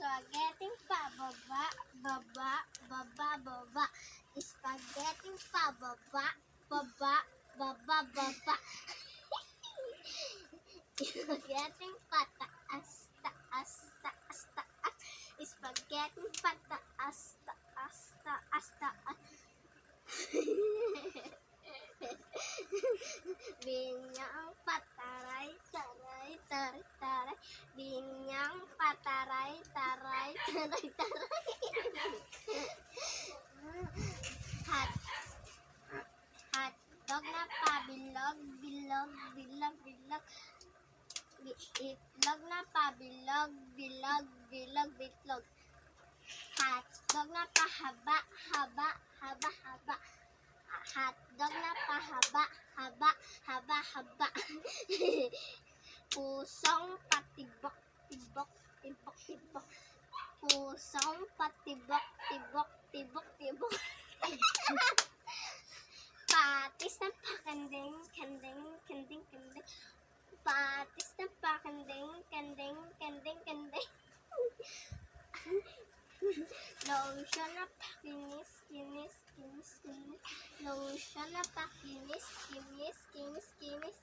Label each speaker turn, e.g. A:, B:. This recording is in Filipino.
A: Spaghetti pababa, baba, baba, baba. Spaghetti pababa, baba, baba, baba. Spaghetti pataas, taas, taas, taas. Spaghetti pataas, taas, taas, taas. Binyang pataray, taray, taray, taray. Binyang pataray, taray, taray, taray. Hot, hot dog na pabilog, bilog, bilog, bilog. Bi- Itlog na pabilog, bilog, bilog, bitlog. Hot dog na pahaba, haba, haba, haba. Hotdog na pahaba, haba, haba, haba. Pusong patibok, tibok, tibok, tibok. Pusong patibok, tibok, tibok, tibok. Patis na pakanding, kanding, kanding, kanding. Patis na pakanding, kanding, kanding, kanding. Lotion na pakinis, kinis, kinis, kinis. Lotion na pakinis, kinis, kinis, kinis.